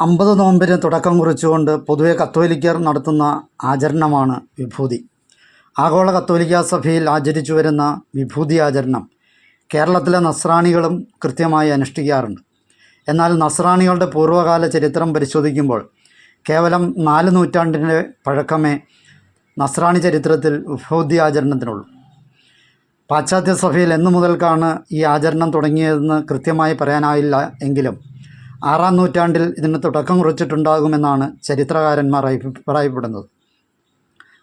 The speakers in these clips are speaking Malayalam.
അമ്പത് നോമ്പിന് തുടക്കം കുറിച്ചുകൊണ്ട് പൊതുവെ കത്തോലിക്കർ നടത്തുന്ന ആചരണമാണ് വിഭൂതി. ആഗോള കത്തോലിക്ക സഭയിൽ ആചരിച്ചു വരുന്ന വിഭൂതി ആചരണം കേരളത്തിലെ നസ്രാണികളും കൃത്യമായി അനുഷ്ഠിക്കാറുണ്ട്. എന്നാൽ നസ്രാണികളുടെ പൂർവകാല ചരിത്രം പരിശോധിക്കുമ്പോൾ കേവലം നാല് നൂറ്റാണ്ടിന്റെ പഴക്കമേ നസ്രാണി ചരിത്രത്തിൽ വിഭൂതി ആചരണത്തിനുള്ളൂ. പാശ്ചാത്യ സഭയിൽ എന്നു മുതൽക്കാണ് ഈ ആചരണം തുടങ്ങിയതെന്ന് കൃത്യമായി പറയാനായില്ല എങ്കിലും ആറാം നൂറ്റാണ്ടിൽ ഇതിന് തുടക്കം കുറിച്ചിട്ടുണ്ടാകുമെന്നാണ് ചരിത്രകാരന്മാർ അഭിപ്രായപ്പെടുന്നത്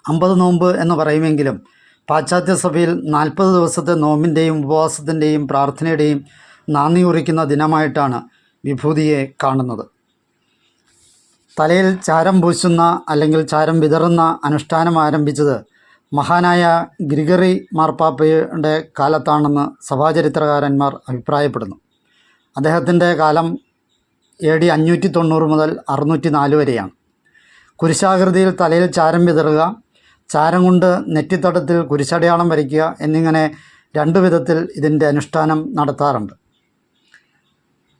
അമ്പത് നോമ്പ് എന്ന് പറയുമെങ്കിലും പാശ്ചാത്യ സഭയിൽ നാൽപ്പത് ദിവസത്തെ നോമ്പിന്റെയും ഉപവാസത്തിന്റെയും പ്രാർത്ഥനയുടെയും നാന്ദി കുറിക്കുന്ന ദിനമായിട്ടാണ് വിഭൂതിയെ കാണുന്നത്. തലയിൽ ചാരം പൂശുന്ന അല്ലെങ്കിൽ ചാരം വിതറുന്ന അനുഷ്ഠാനം ആരംഭിച്ചത് മഹാനായ ഗ്രിഗറി മാർപ്പാപ്പയുടെ കാലത്താണെന്ന് സഭാചരിത്രകാരന്മാർ അഭിപ്രായപ്പെടുന്നു. അദ്ദേഹത്തിന്റെ കാലം എ ഡി അഞ്ഞൂറ്റി തൊണ്ണൂറ് മുതൽ അറുന്നൂറ്റി നാല് വരെയാണ്. കുരിശാകൃതിയിൽ തലയിൽ ചാരം വിതറുക ചാരം കൊണ്ട് നെറ്റിത്തടത്തിൽ കുരിശടയാളം വരയ്ക്കുക എന്നിങ്ങനെ രണ്ടു വിധത്തിൽ ഇതിന്റെ അനുഷ്ഠാനം നടത്താറുണ്ട്.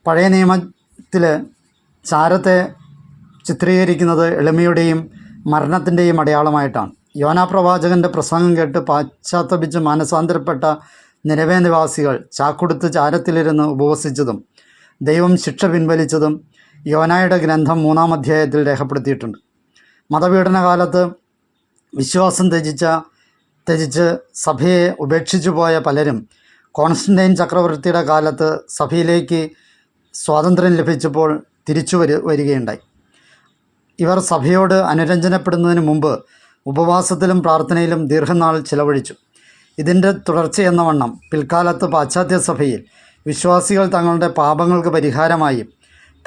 പഴയ നിയമത്തിൽ ചാരത്തെ ചിത്രീകരിക്കുന്നത് എളിമയുടെയും മരണത്തിന്റെയും അടയാളമായിട്ടാണ്. യോനാ പ്രവാചകന്റെ പ്രസംഗം കേട്ട് പാശ്ചാത്തപിച്ച് മാനസാന്തരപ്പെട്ട നിലവേ നിവാസികൾ ചാക്കുടുത്ത് ചാരത്തിലിരുന്ന് ഉപവസിച്ചതും ദൈവം ശിക്ഷ പിൻവലിച്ചതും യോനായുടെ ഗ്രന്ഥം മൂന്നാം അധ്യായത്തിൽ രേഖപ്പെടുത്തിയിട്ടുണ്ട്. മതപീഡനകാലത്ത് വിശ്വാസം ത്യജിച്ച ത്യജിച്ച് സഭയെ ഉപേക്ഷിച്ചു പോയ പലരും കോൺസ്റ്റന്റൈൻ ചക്രവർത്തിയുടെ കാലത്ത് സഭയിലേക്ക് സ്വാതന്ത്ര്യം ലഭിച്ചപ്പോൾ തിരിച്ചു വരു വരികയുണ്ടായി. ഇവർ സഭയോട് അനുരഞ്ജനപ്പെടുന്നതിന് മുമ്പ് ഉപവാസത്തിലും പ്രാർത്ഥനയിലും ദീർഘനാൾ ചിലവഴിച്ചു. ഇതിന്റെ തുടർച്ചയെന്ന വണ്ണം പിൽക്കാലത്ത് പാശ്ചാത്യ സഭയിൽ വിശ്വാസികൾ തങ്ങളുടെ പാപങ്ങൾക്ക് പരിഹാരമായി.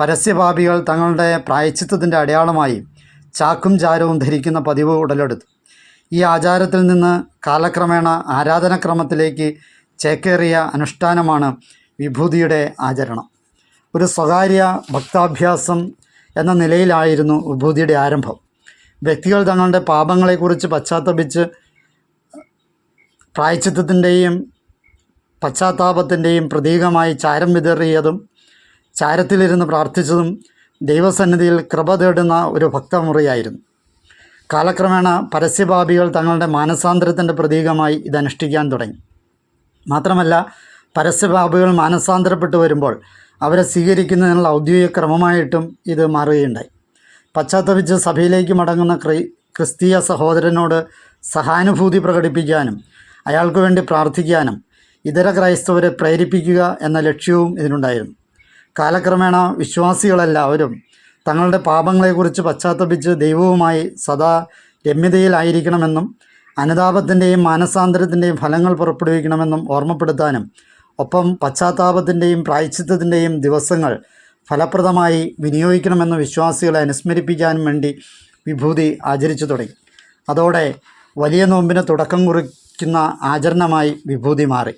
പരസ്യപാപികൾ തങ്ങളുടെ പ്രായച്ചിത്വത്തിന്റെ അടയാളമായി ചാക്കും ചാരവും ധരിക്കുന്ന പതിവ് ഉടലെടുത്തു. ഈ ആചാരത്തിൽ നിന്ന് കാലക്രമേണ ആരാധനക്രമത്തിലേക്ക് ചേക്കേറിയ അനുഷ്ഠാനമാണ് വിഭൂതിയുടെ ആചരണം. ഒരു സ്വകാര്യ ഭക്താഭ്യാസം എന്ന നിലയിലായിരുന്നു വിഭൂതിയുടെ ആരംഭം. വ്യക്തികൾ തങ്ങളുടെ പാപങ്ങളെക്കുറിച്ച് പശ്ചാത്തപിച്ച് പ്രായച്ചിത്തത്തിന്റെയും പശ്ചാത്താപത്തിന്റെയും പ്രതീകമായി ചാരം വിതറിയതും ചാരത്തിലിരുന്ന് പ്രാർത്ഥിച്ചതും ദൈവസന്നിധിയിൽ കൃപ തേടുന്ന ഒരു ഭക്തമുറിയായിരുന്നു. കാലക്രമേണ പരസ്യഭാപികൾ തങ്ങളുടെ മാനസാന്തരത്തിന്റെ പ്രതീകമായി ഇതനുഷ്ഠിക്കാൻ തുടങ്ങി. മാത്രമല്ല പരസ്യഭാപികൾ മാനസാന്തരപ്പെട്ടു വരുമ്പോൾ അവരെ സ്വീകരിക്കുന്നതിനുള്ള ഔദ്യോഗിക ക്രമമായിട്ടും ഇത് മാറുകയുണ്ടായി. പശ്ചാത്തപിച്ച് സഭയിലേക്ക് മടങ്ങുന്ന ക്രി ക്രിസ്തീയ സഹോദരനോട് സഹാനുഭൂതി പ്രകടിപ്പിക്കാനും അയാൾക്ക് വേണ്ടി പ്രാർത്ഥിക്കാനും ഇതര ക്രൈസ്തവരെ പ്രേരിപ്പിക്കുക എന്ന ലക്ഷ്യവും ഇതിനുണ്ടായിരുന്നു. കാലക്രമേണ വിശ്വാസികളെല്ലാവരും തങ്ങളുടെ പാപങ്ങളെക്കുറിച്ച് പശ്ചാത്തപിച്ച് ദൈവവുമായി സദാ രമ്യതയിലായിരിക്കണമെന്നും അനുതാപത്തിന്റെയും മാനസാന്തരത്തിന്റെയും ഫലങ്ങൾ പുറപ്പെടുവിക്കണമെന്നും ഓർമ്മപ്പെടുത്താനും ഒപ്പം പശ്ചാത്താപത്തിന്റെയും പ്രായച്ചിത്തത്തിന്റെയും ദിവസങ്ങൾ ഫലപ്രദമായി വിനിയോഗിക്കണമെന്ന് വിശ്വാസികളെ അനുസ്മരിപ്പിക്കാനും വേണ്ടി വിഭൂതി ആചരിച്ചു തുടങ്ങി. അതോടെ വലിയ നോമ്പിന് തുടക്കം കുറിക്കുന്ന ആചരണമായി വിഭൂതി മാറി.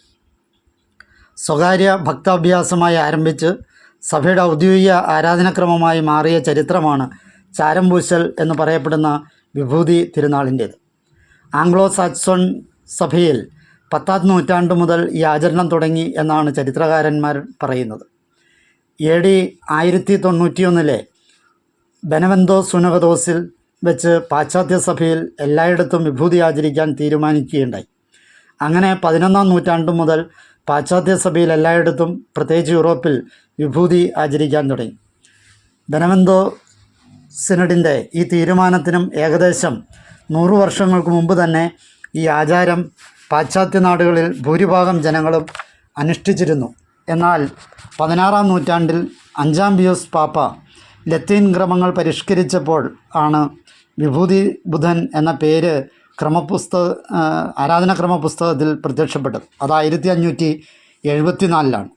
സ്വകാര്യ ഭക്താഭ്യാസമായി ആരംഭിച്ച് സഭയുടെ ഔദ്യോഗിക ആരാധനക്രമമായി മാറിയ ചരിത്രമാണ് ചാരംപൂശൽ എന്ന് പറയപ്പെടുന്ന വിഭൂതി തിരുനാളിന്റേത്. ആംഗ്ലോ സാക്സോൺ സഭയിൽ പത്താം നൂറ്റാണ്ട് മുതൽ ഈ ആചരണം തുടങ്ങി എന്നാണ് ചരിത്രകാരന്മാർ പറയുന്നത്. എ ഡി ആയിരത്തി തൊണ്ണൂറ്റിയൊന്നിലെ ബെനവെന്തോ സുനകദോസിൽ വെച്ച് പാശ്ചാത്യ സഭയിൽ എല്ലായിടത്തും വിഭൂതി ആചരിക്കാൻ തീരുമാനിക്കുകയുണ്ടായി. അങ്ങനെ പതിനൊന്നാം നൂറ്റാണ്ട് മുതൽ പാശ്ചാത്യ സഭയിൽ എല്ലായിടത്തും പ്രത്യേകിച്ച് യൂറോപ്പിൽ വിഭൂതി ആചരിക്കാൻ തുടങ്ങി. ധനവന്തോ സിനഡിന്റെ ഈ തീരുമാനത്തിനും ഏകദേശം നൂറു വർഷങ്ങൾക്ക് മുമ്പ് തന്നെ ഈ ആചാരം പാശ്ചാത്യ നാടുകളിൽ ഭൂരിഭാഗം ജനങ്ങളും അനുഷ്ഠിച്ചിരുന്നു. എന്നാൽ പതിനാറാം നൂറ്റാണ്ടിൽ അഞ്ചാം ബിയോസ് പാപ്പ ലത്തീൻ ക്രമങ്ങൾ പരിഷ്കരിച്ചപ്പോൾ ആണ് വിഭൂതി ബുധൻ എന്ന പേര് ക്രമപുസ്തക ആരാധനാക്രമ പുസ്തകത്തിൽ പ്രത്യക്ഷപ്പെട്ടത്. അത് ആയിരത്തി അഞ്ഞൂറ്റി എഴുപത്തി നാലിലാണ്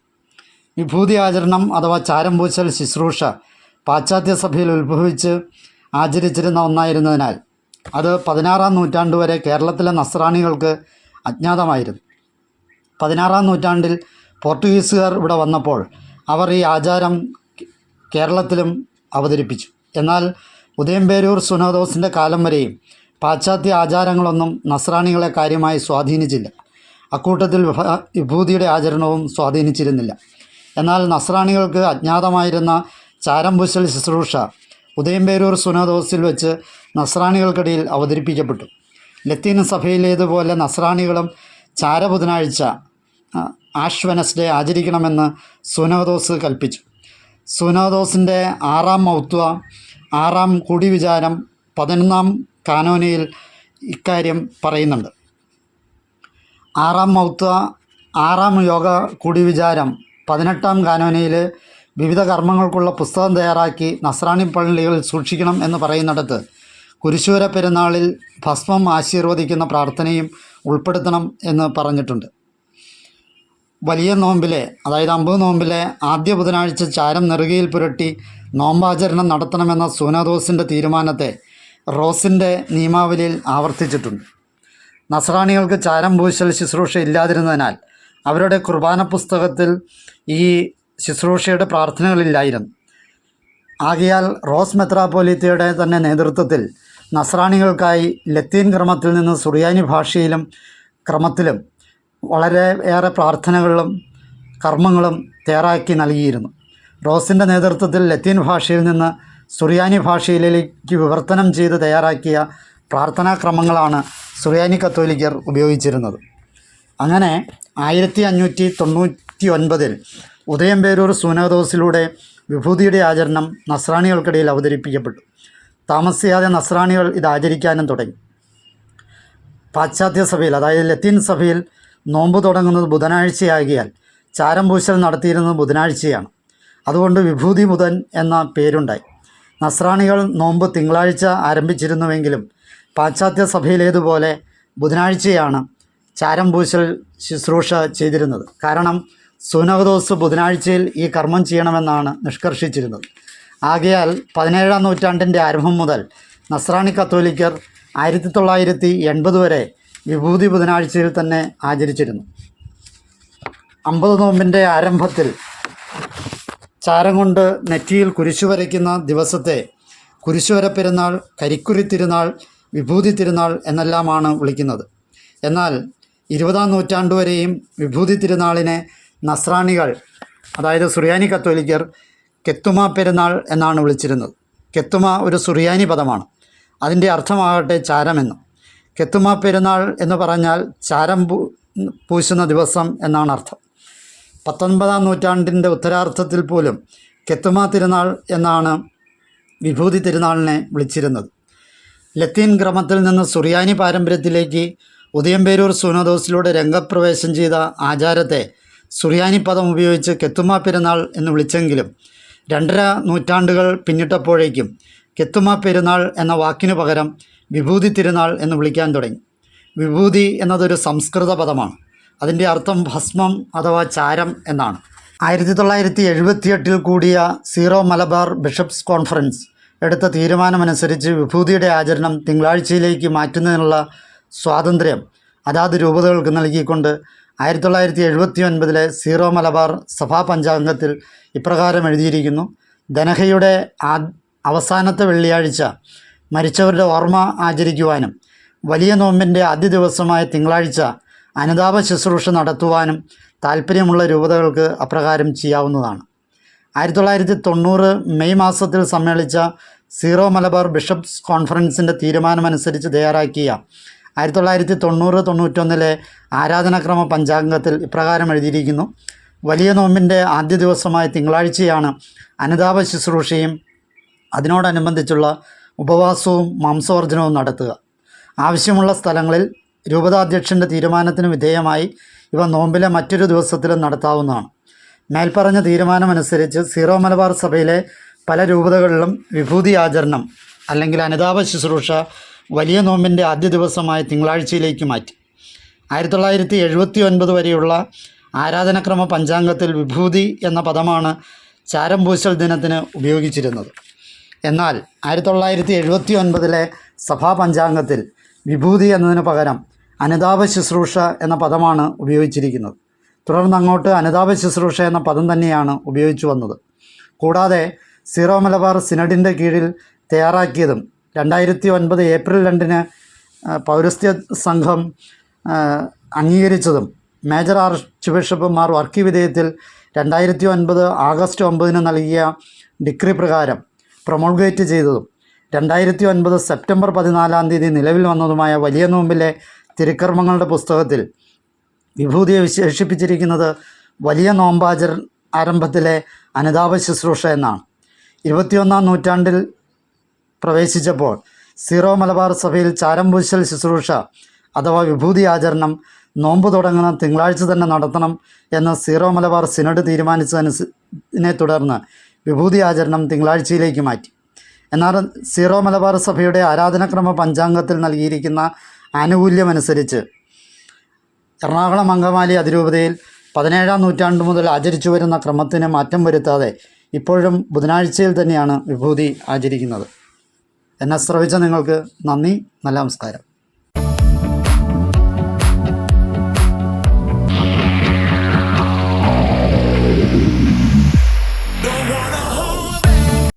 വിഭൂതി ആചരണം അഥവാ ചാരം പൂശൽ ശുശ്രൂഷ പാശ്ചാത്യ സഭയിൽ ഉത്ഭവിച്ച് ആചരിച്ചിരുന്ന ഒന്നായിരുന്നതിനാൽ അത് പതിനാറാം നൂറ്റാണ്ട് വരെ കേരളത്തിലെ നസ്രാണികൾക്ക് അജ്ഞാതമായിരുന്നു. പതിനാറാം നൂറ്റാണ്ടിൽ പോർട്ടുഗീസുകാർ ഇവിടെ വന്നപ്പോൾ അവർ ഈ ആചാരം കേരളത്തിലും അവതരിപ്പിച്ചു. എന്നാൽ ഉദയംപേരൂർ സുനോദോസിന്റെ കാലം വരെയും പാശ്ചാത്യ ആചാരങ്ങളൊന്നും നസ്രാണികളെ കാര്യമായി സ്വാധീനിച്ചില്ല. അക്കൂട്ടത്തിൽ വിഭ- വിഭൂതിയുടെ ആചരണവും സ്വാധീനിച്ചിരുന്നില്ല. എന്നാൽ നസ്രാണികൾക്ക് അജ്ഞാതമായിരുന്ന ചാരംപുശൽ ശുശ്രൂഷ ഉദയംപേരൂർ സുനദോസിൽ വെച്ച് നസ്രാണികൾക്കിടയിൽ അവതരിപ്പിക്കപ്പെട്ടു. ലത്തീൻ സഭയിലേതുപോലെ നസ്രാണികളും ചാരബുധനാഴ്ച ആഷ് വെനസ്ഡേ ആചരിക്കണമെന്ന് സുനോദോസ് കൽപ്പിച്ചു. സുനോദോസിന്റെ ആറാം മൗത്വ ആറാം കൂടിവിചാരം പതിനൊന്നാം കാനോനയിൽ ഇക്കാര്യം പറയുന്നുണ്ട്. ആറാം മൗത്ത ആറാം യോഗ കൂടി വിചാരം പതിനെട്ടാം കാനോനയിൽ വിവിധ കർമ്മങ്ങൾക്കുള്ള പുസ്തകം തയ്യാറാക്കി നസ്രാണി പള്ളികളിൽ സൂക്ഷിക്കണം എന്ന് പറയുന്നിടത്ത് കുരിശൂര പെരുന്നാളിൽ ഭസ്മം ആശീർവദിക്കുന്ന പ്രാർത്ഥനയും ഉൾപ്പെടുത്തണം എന്ന് പറഞ്ഞിട്ടുണ്ട്. വലിയ നോമ്പിലെ അതായത് അമ്പത് നോമ്പിലെ ആദ്യ ബുധനാഴ്ച ചാരം നെറുകയിൽ പുരട്ടി നോമ്പാചരണം നടത്തണമെന്ന സൂനദോസിന്റെ തീരുമാനത്തെ റോസിന്റെ നിയമാവലിയിൽ ആവർത്തിച്ചിട്ടുണ്ട്. നസറാണികൾക്ക് ചാരം പൂശൽ ശുശ്രൂഷ ഇല്ലാതിരുന്നതിനാൽ അവരുടെ കുർബാന പുസ്തകത്തിൽ ഈ ശുശ്രൂഷയുടെ പ്രാർത്ഥനകളില്ലായിരുന്നു. ആകയാൽ റോസ് മെത്രാപ്പോലീത്തയുടെ തന്നെ നേതൃത്വത്തിൽ നസ്രാണികൾക്കായി ലത്തീൻ ക്രമത്തിൽ നിന്ന് സുറിയാനി ഭാഷയിലും ക്രമത്തിലും വളരെ ഏറെ പ്രാർത്ഥനകളും കർമ്മങ്ങളും തയ്യാറാക്കി നൽകിയിരുന്നു. റോസിന്റെ നേതൃത്വത്തിൽ ലത്തീൻ ഭാഷയിൽ നിന്ന് സുറിയാനി ഭാഷയിലേക്ക് വിവർത്തനം ചെയ്ത് തയ്യാറാക്കിയ പ്രാർത്ഥനാക്രമങ്ങളാണ് സുറിയാനി കത്തോലിക്കർ ഉപയോഗിച്ചിരുന്നത്. അങ്ങനെ ആയിരത്തി അഞ്ഞൂറ്റി തൊണ്ണൂറ്റി ഒൻപതിൽ ഉദയംപേരൂർ സൂനദോസിലൂടെ വിഭൂതിയുടെ ആചരണം നസ്രാണികൾക്കിടയിൽ അവതരിപ്പിക്കപ്പെട്ടു. താമസിയാതെ നസ്രാണികൾ ഇത് ആചരിക്കാനും തുടങ്ങി. പാശ്ചാത്യ സഭയിൽ അതായത് ലത്തീൻ സഭയിൽ നോമ്പ് തുടങ്ങുന്നത് ബുധനാഴ്ചയാകിയാൽ ചാരം പൂശൽ നടത്തിയിരുന്നത് ബുധനാഴ്ചയാണ്. അതുകൊണ്ട് വിഭൂതി ബുധൻ എന്ന പേരുണ്ടായി. നസ്രാണികൾ നോമ്പ് തിങ്കളാഴ്ച ആരംഭിച്ചിരുന്നുവെങ്കിലും പാശ്ചാത്യ സഭയിലേതുപോലെ ബുധനാഴ്ചയാണ് ചാരം പൂശൽ ശുശ്രൂഷ ചെയ്തിരുന്നത്. കാരണം സുനഹദോസ് ബുധനാഴ്ചയിൽ ഈ കർമ്മം ചെയ്യണമെന്നാണ് നിഷ്കർഷിച്ചിരുന്നത്. ആകയാൽ പതിനേഴാം നൂറ്റാണ്ടിന്റെ ആരംഭം മുതൽ നസ്രാണി കത്തോലിക്കർ ആയിരത്തി തൊള്ളായിരത്തി എൺപത് വരെ വിഭൂതി ബുധനാഴ്ചയിൽ തന്നെ ആചരിച്ചിരുന്നു. അമ്പത് നോമ്പിന്റെ ആരംഭത്തിൽ ചാരം കൊണ്ട് നെറ്റിയിൽ കുരിശു വരയ്ക്കുന്ന ദിവസത്തെ കുരിശുവര പെരുന്നാൾ കരിക്കുരി തിരുനാൾ വിഭൂതി തിരുനാൾ എന്നെല്ലാമാണ് വിളിക്കുന്നത്. എന്നാൽ ഇരുപതാം നൂറ്റാണ്ട് വരെയും വിഭൂതി തിരുനാളിനെ നസ്രാണികൾ അതായത് സുറിയാനി കത്തോലിക്കർ കെത്തുമ പെരുന്നാൾ എന്നാണ് വിളിച്ചിരുന്നത്. കെത്തുമ ഒരു സുറിയാനി പദമാണ്. അതിന്റെ അർത്ഥമാകട്ടെ ചാരമെന്നും. കെത്തുമ പെരുന്നാൾ എന്ന് പറഞ്ഞാൽ ചാരം പൂശുന്ന ദിവസം എന്നാണ് അർത്ഥം. പത്തൊൻപതാം നൂറ്റാണ്ടിന്റെ ഉത്തരാർത്ഥത്തിൽ പോലും കെത്തുമ തിരുനാൾ എന്നാണ് വിഭൂതി തിരുനാളിനെ വിളിച്ചിരുന്നത്. ലത്തീൻ ക്രമത്തിൽ നിന്ന് സുറിയാനി പാരമ്പര്യത്തിലേക്ക് ഉദയംപേരൂർ സൂനദോസിലൂടെ രംഗപ്രവേശം ചെയ്ത ആചാരത്തെ സുറിയാനി പദം ഉപയോഗിച്ച് കെത്തുമ പെരുന്നാൾ എന്ന് വിളിച്ചെങ്കിലും രണ്ടര നൂറ്റാണ്ടുകൾ പിന്നിട്ടപ്പോഴേക്കും കെത്തുമ പെരുന്നാൾ എന്ന വാക്കിനു പകരം വിഭൂതി തിരുനാൾ എന്ന് വിളിക്കാൻ തുടങ്ങി. വിഭൂതി എന്നതൊരു സംസ്കൃത പദമാണ്. അതിന്റെ അർത്ഥം ഭസ്മം അഥവാ ചാരം എന്നാണ്. ആയിരത്തി തൊള്ളായിരത്തി എഴുപത്തിയെട്ടിൽ കൂടിയ സീറോ മലബാർ ബിഷപ്സ് കോൺഫറൻസ് എടുത്ത തീരുമാനമനുസരിച്ച് വിഭൂതിയുടെ ആചരണം തിങ്കളാഴ്ചയിലേക്ക് മാറ്റുന്നതിനുള്ള സ്വാതന്ത്ര്യം അതാത് രൂപതകൾക്ക് നൽകിക്കൊണ്ട് ആയിരത്തി തൊള്ളായിരത്തി എഴുപത്തി ഒൻപതിലെ സീറോ മലബാർ സഭാ പഞ്ചാംഗത്തിൽ ഇപ്രകാരം എഴുതിയിരിക്കുന്നു. ധനഹയുടെ ആ അവസാനത്തെ വെള്ളിയാഴ്ച മരിച്ചവരുടെ ഓർമ്മ ആചരിക്കുവാനും വലിയ നോമ്പിന്റെ ആദ്യ ദിവസമായ തിങ്കളാഴ്ച അനുതാപ ശുശ്രൂഷ നടത്തുവാനും താല്പര്യമുള്ള രൂപതകൾക്ക് അപ്രകാരം ചെയ്യാവുന്നതാണ്. ആയിരത്തി തൊള്ളായിരത്തി തൊണ്ണൂറ് മെയ് മാസത്തിൽ സമ്മേളിച്ച സീറോ മലബാർ ബിഷപ്സ് കോൺഫറൻസിന്റെ തീരുമാനമനുസരിച്ച് തയ്യാറാക്കിയ ആയിരത്തി തൊള്ളായിരത്തി തൊണ്ണൂറ് തൊണ്ണൂറ്റൊന്നിലെ ആരാധനാക്രമ പഞ്ചാംഗത്തിൽ ഇപ്രകാരം എഴുതിയിരിക്കുന്നു. വലിയ നോമ്പിന്റെ ആദ്യ ദിവസമായ തിങ്കളാഴ്ചയാണ് അനുതാപ ശുശ്രൂഷയും അതിനോടനുബന്ധിച്ചുള്ള ഉപവാസവും മാംസവർജനവും നടത്തുക. ആവശ്യമുള്ള സ്ഥലങ്ങളിൽ രൂപതാധ്യക്ഷന്റെ തീരുമാനത്തിന് വിധേയമായി ഇവ നോമ്പിലെ മറ്റൊരു ദിവസത്തിലും നടത്താവുന്നതാണ്. മേൽപ്പറഞ്ഞ തീരുമാനമനുസരിച്ച് സീറോ മലബാർ സഭയിലെ പല രൂപതകളിലും വിഭൂതി ആചരണം അല്ലെങ്കിൽ അനുതാപ ശുശ്രൂഷ വലിയ നോമ്പിന്റെ ആദ്യ ദിവസമായ തിങ്കളാഴ്ചയിലേക്ക് മാറ്റി. ആയിരത്തി തൊള്ളായിരത്തി എഴുപത്തി ഒൻപത് വരെയുള്ള ആരാധനക്രമ പഞ്ചാംഗത്തിൽ വിഭൂതി എന്ന പദമാണ് ചാരം പൂശൽ ദിനത്തിന് ഉപയോഗിച്ചിരുന്നത്. എന്നാൽ ആയിരത്തി തൊള്ളായിരത്തി എഴുപത്തി ഒൻപതിലെ സഭാ പഞ്ചാംഗത്തിൽ വിഭൂതി എന്നതിന് പകരം അനുതാപ ശുശ്രൂഷ എന്ന പദമാണ് ഉപയോഗിച്ചിരിക്കുന്നത്. തുടർന്ന് അങ്ങോട്ട് അനുതാപ ശുശ്രൂഷ എന്ന പദം തന്നെയാണ് ഉപയോഗിച്ചു വന്നത്. കൂടാതെ സീറോ മലബാർ സിനഡിന്റെ കീഴിൽ തയ്യാറാക്കിയതും രണ്ടായിരത്തി ഒൻപത് ഏപ്രിൽ രണ്ടിന് പൗരസ്ത്യ സംഘം അംഗീകരിച്ചതും major archbishop Mar Varkey വിധേയത്തിൽ രണ്ടായിരത്തി ഒൻപത് ആഗസ്റ്റ് ഒമ്പതിന് നൽകിയ ഡിക്രി പ്രകാരം പ്രൊമോൾഗേറ്റ് ചെയ്തതും രണ്ടായിരത്തി ഒൻപത് സെപ്റ്റംബർ പതിനാലാം തീയതി നിലവിൽ വന്നതുമായ വലിയ നോമ്പിലെ തിരുക്കർമ്മങ്ങളുടെ പുസ്തകത്തിൽ വിഭൂതിയെ വിശേഷിപ്പിച്ചിരിക്കുന്നത് വലിയ നോമ്പാചര ആരംഭത്തിലെ അനുതാപ ശുശ്രൂഷ എന്നാണ്. ഇരുപത്തിയൊന്നാം നൂറ്റാണ്ടിൽ പ്രവേശിച്ചപ്പോൾ സീറോ മലബാർ സഭയിൽ ചാരംപൂശൽ ശുശ്രൂഷ അഥവാ വിഭൂതി ആചരണം നോമ്പ് തുടങ്ങുന്ന തിങ്കളാഴ്ച തന്നെ നടത്തണം എന്ന് സീറോ മലബാർ സിനഡ് തീരുമാനിച്ചതിനെ തുടർന്ന് വിഭൂതി ആചരണം തിങ്കളാഴ്ചയിലേക്ക് മാറ്റി. എന്നാൽ സീറോ മലബാർ സഭയുടെ ആരാധനക്രമ പഞ്ചാംഗത്തിൽ നൽകിയിരിക്കുന്ന ആനുകൂല്യമനുസരിച്ച് എറണാകുളം അങ്കമാലി അതിരൂപതയിൽ പതിനേഴാം നൂറ്റാണ്ട് മുതൽ ആചരിച്ചു വരുന്ന ക്രമത്തിന് മാറ്റം വരുത്താതെ ഇപ്പോഴും ബുധനാഴ്ചയിൽ തന്നെയാണ് വിഭൂതി ആചരിക്കുന്നത്. എന്നെ ശ്രവിച്ച നിങ്ങൾക്ക് നന്ദി നല്ല നമസ്കാരം.